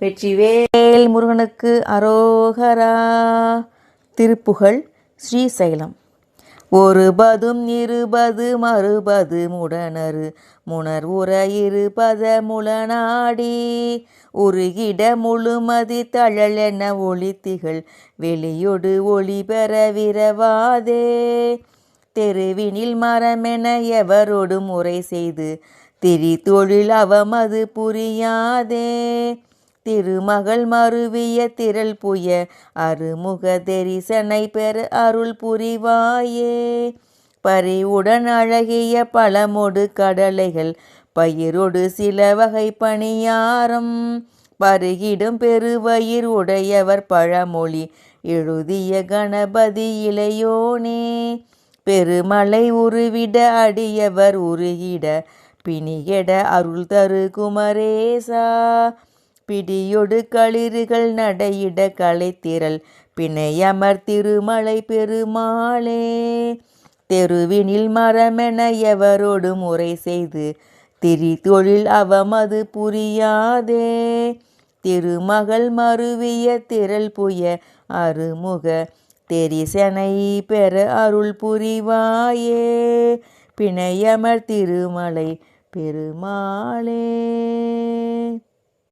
வெற்றிவேல் முருகனுக்கு அரோகரா. திருப்புகழ் ஸ்ரீசைலம். ஒருபதும் இருபது மறுபது முடனரு. முனர் உற இருபத முளநாடி உருகிட முழுமதி தழல் என ஒளி திகழ். வெளியொடு ஒளி பெற விரவாதே. தெருவினில் மரமென எவரோடும் முறை செய்து. திரி தொழில் அவமது புரியாதே. திருமகள் மருவிய திரள் புய அருமுக தெரிசனை பெற அருள் புரிவாயே. பரிவுடன் அழகிய பழமொடு கடலைகள் பயிரொடு சில வகை பணியாரம். பருகிடும் பெருவயிர் உடையவர் பழமொழி எழுதிய கணபதி இளையோனே. பெருமலை உருவிட அடியவர் உருகிட பிணிகெட அருள் தரு குமரேசா. பிடியொடு களிறுகள் நடையிட கலைத்திரள் பிணையமர் திருமலை பெருமாளே தெருவினில் மரமென எவரோடு முறை செய்து திரி தொழில் அவமது புரியாதே. திருமகள் மருவிய திரள் புய அருமுக தெரிசனை பெற அருள் புரிவாயே. பிணையமர் திருமலை பெருமாளே.